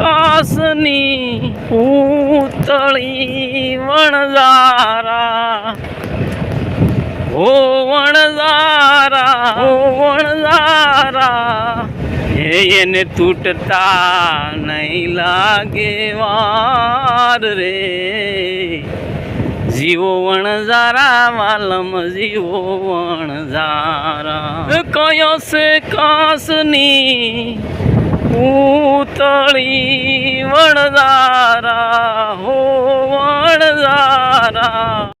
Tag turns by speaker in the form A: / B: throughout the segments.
A: કાસની પૂતળી વણઝારા. ઓ વણઝારા ઓ વણઝારા. એને તૂટતા નહીં લાગે વાર રે. જીવો વણઝારા, વાલમ જીવો વણઝારા. કયો છે કાસની પૂતળી વણઝારા હો વણઝારા.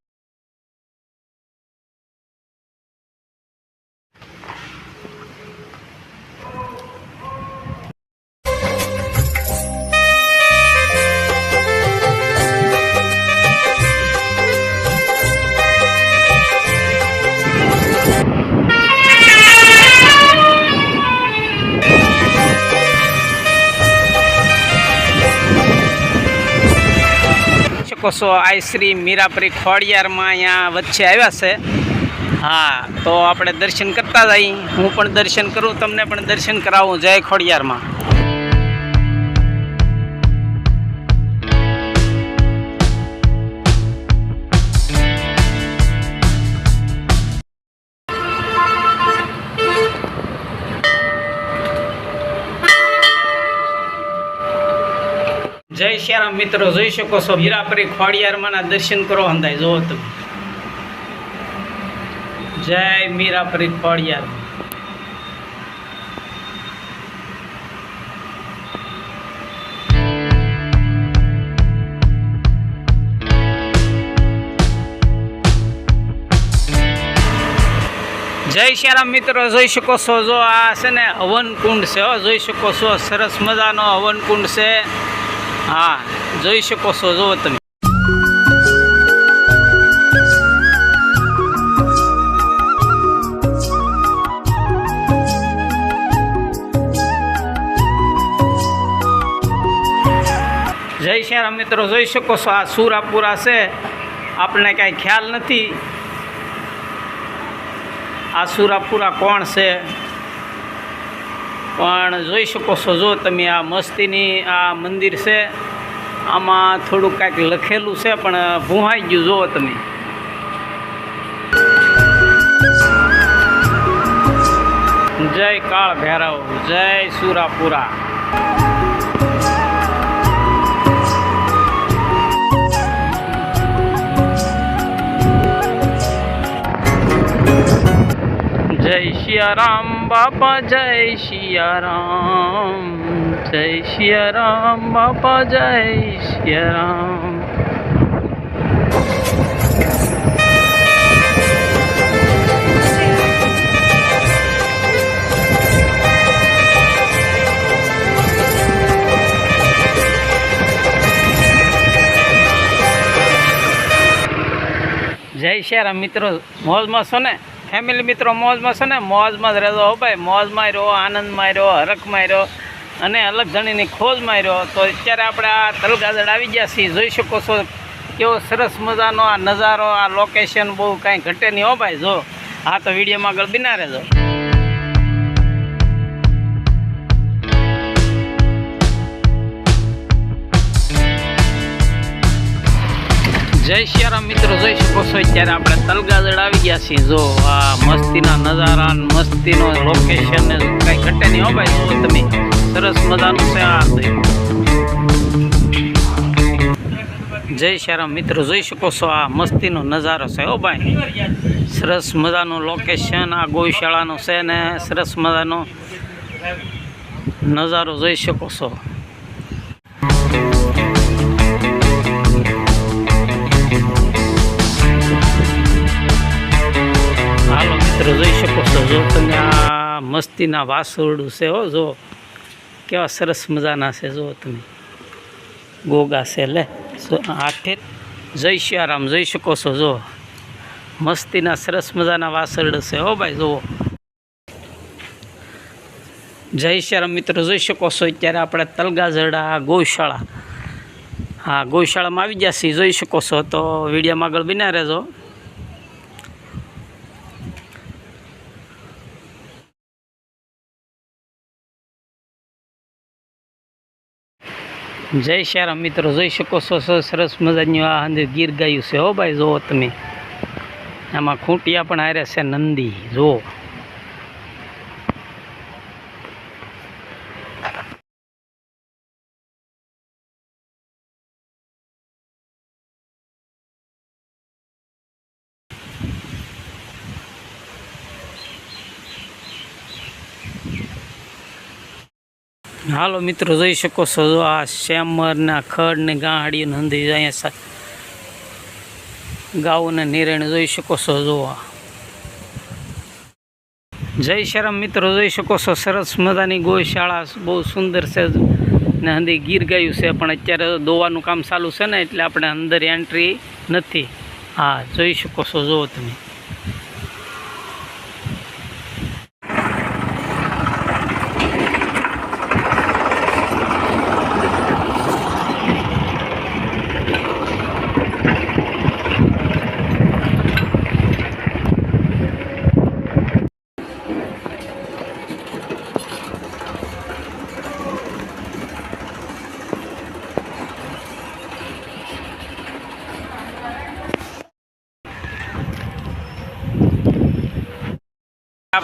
A: શકો છો આઈશ્રી મીરાપરી ખોડિયારમાં અહીંયા વચ્ચે આવ્યા છે. હા, તો આપણે દર્શન કરતા જઈ હું પણ દર્શન કરું, તમને પણ દર્શન કરાવું. જય ખોડિયારમાં. જય શ્યારામ મિત્રો, જોઈ શકો છો, હીરાપરી ખોડિયારમાંના દર્શન કરો અંદાય જોવો તમે. જય મીરાપરી ખોડિયાર. જય શ્યારામ મિત્રો, જોઈ શકો છો, જો આ છે ને હવન કુંડ છે જોઈ શકો છો, સરસ મજાનો હવન કુંડ છે. હા, જોઈ શકો છો, જુઓ તમે. જય શ્યારામ મિત્રો, જોઈ શકો છો, આ સુરાપુરા છે. આપણને કાંઈ ખ્યાલ નથી. આ સુરાપુરા કોણ છે? પણ જોઈ શકો છો, જો તમે આ મસ્તીની આ મંદિર છે, આમાં થોડુંક કાંઈક લખેલું છે, પણ ભૂહાઈ ગયું, જુઓ તમે. જય કાળ ભૈરવ, જય સુરાપુરા. જય સિયારામ બાપા જય સિયારામ જય સિયારામ બાપા જય સિયારામ જય સિયારામ મિત્રો મોજમાં છો ને? ફેમિલી મિત્રો મોજમાં છે ને, મોજમાં જ રહેજો હો ભાઈ. મોજમાં રહ્યો, આનંદમાં રહ્યો, હરખમાં રહ્યો અને અલગ જણીની ખોજમાં રહ્યો. તો અત્યારે આપણે આ તલગાજડ આવી ગયા છીએ. જોઈ શકો છો કેવો સરસ મજાનો આ નજારો, આ લોકેશન બહુ કાંઈ ઘટે નહીં હો ભાઈ. જો, આ તો વિડીયોમાં આગળ બિના રહેજો. જય સિયારામ મિત્રો જોઈ શકો છો અત્યારે આપણે તલગાજડ આવી ગયા છીએ. જો આ મસ્તીના નજારા મસ્તીનો લોકેશન ને કઈ ઘટે નહીં હો ભાઈ. જો તમે, સરસ મજાનું છે. આ જય સિયારામ મિત્રો, જોઈ શકો છો આ મસ્તીનો નજારો છે હો ભાઈ. સરસ મજાનું લોકેશન આ ગૌશાળાનું છે ને સરસ મજાનો નજારો જોઈ શકો છો. મિત્રો જોઈ શકો છો. જો તમે આ મસ્તીના વાસરડું છે હો, જો કેવા સરસ મજાના છે, જો તમે. ગોગા છે લે. આઠે જય શિયારામ, જોઈ શકો છો, જો. મસ્તીના સરસ મજાના વાસરડ છે હો ભાઈ જુઓ જય શિયારામ મિત્રો, જોઈ શકો છો, અત્યારે આપણે તલગાજરડા ગૌશાળા. હા ગૌશાળામાં આવી ગયા છીએ, જોઈ શકો છો. તો વિડીયોમાં આગળ બિના રહેજો. જય શ્યારામ મિત્રો, જોઈ શકો છો, સરસ મજાની આ અંદર ગીર ગાયું છે, હો ભાઈ, જુઓ તમે. આમાં ખૂંટિયા પણ હારે છે નંદી, જુઓ. હાલો મિત્રો, જોઈ શકો છો જો આ શ્યામરના ખડને ગાંહડી નંદી અહીંયા સાથે ગાઉને નિરણ જોઈ શકો છો જો જય શરમ મિત્રો, જોઈ શકો છો સરસ મજાની ગૌશાળા બહુ સુંદર છે ને હંદી ગીર ગાયું છે, પણ અત્યારે દોવાનું કામ ચાલુ છે ને એટલે આપણે અંદર એન્ટ્રી નથી. હા, જોઈ શકો છો, જુઓ તમે.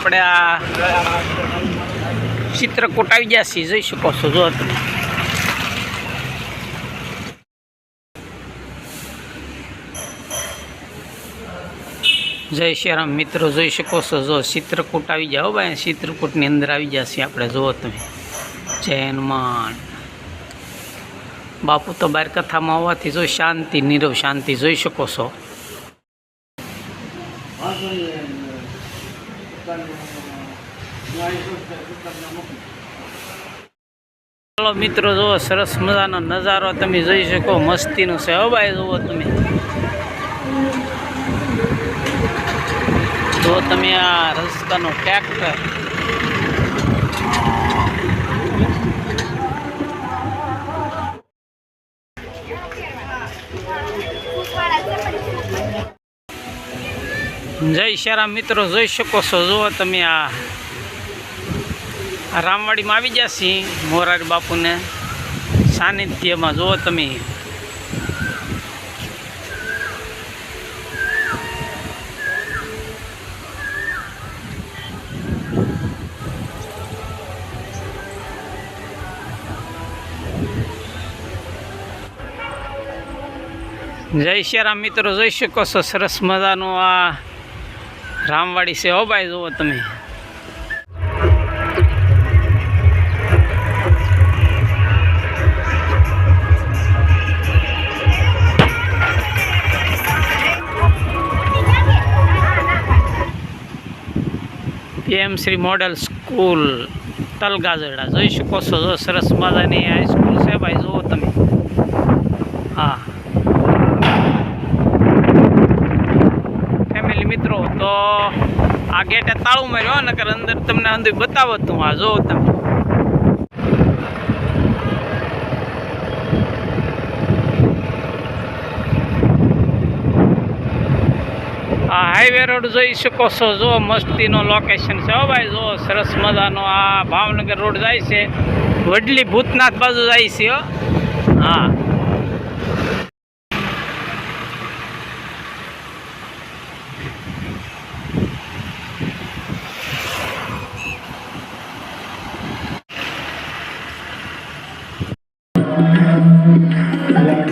A: આપણે આ ચિત્રકૂટ આવી ગયા છીએ. જોઈ શકો છો જો તમે જય શ્રીરામ મિત્રો, જોઈ શકો છો, જો ચિત્રકૂટ આવી જાઓ ભાઈ ચિત્રકૂટની અંદર આવી જાય છે આપણે. જુઓ તમે. જય હનુમાન. બાપુ તો બાર કથામાં હોવાથી જો શાંતિ, નીરવ શાંતિ જોઈ શકો છો. ચાલો મિત્રો, જુઓ, સરસ મજાનો નજારો તમે જોઈ શકો. મસ્તીનું છે હો ભાઈ, જુઓ તમે. જો તમે આ રસ્તાનું ટ્રેક્ટર જય શ્યારામ મિત્રો, જોઈ શકો છો, જુઓ તમે આ રામવાડીમાં આવી છીએ મોરારી બાપુને સાનિધ્યમાં. જુઓ તમે. જય શ્રીરામ મિત્રો, જોઈ શકો છો, સરસ મજાનું આ રામવાડી છે હો ભાઈ, જુઓ તમે. PM Shri model school Talgajarda. જોઈ શકો છો સરસ મજાની હાઈસ્કૂલ છે ભાઈ જુઓ તમે હા ફેમિલી મિત્રો તો આ ગેટે તાળું માર્યો નકર અંદર તમને અંદર બતાવો તું આ જો તમે આ હાઈવે રોડ જોઈ શકો છો, જો મસ્તીનો લોકેશન છે હો ભાઈ, જો સરસ મજાનો આ ભાવનગર રોડ જાય છે. વડલી ભૂતનાથ બાજુ જાય છે હો હા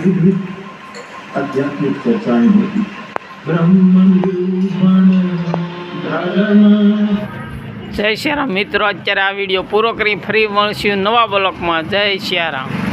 B: આધ્યાત્મિક ચર્ચાની હતી
A: જય શ્રી રામ મિત્રો, અત્યારે આ વીડિયો પૂરો કરી ફરી મળશું નવા બ્લોકમાં. જય શ્રી રામ.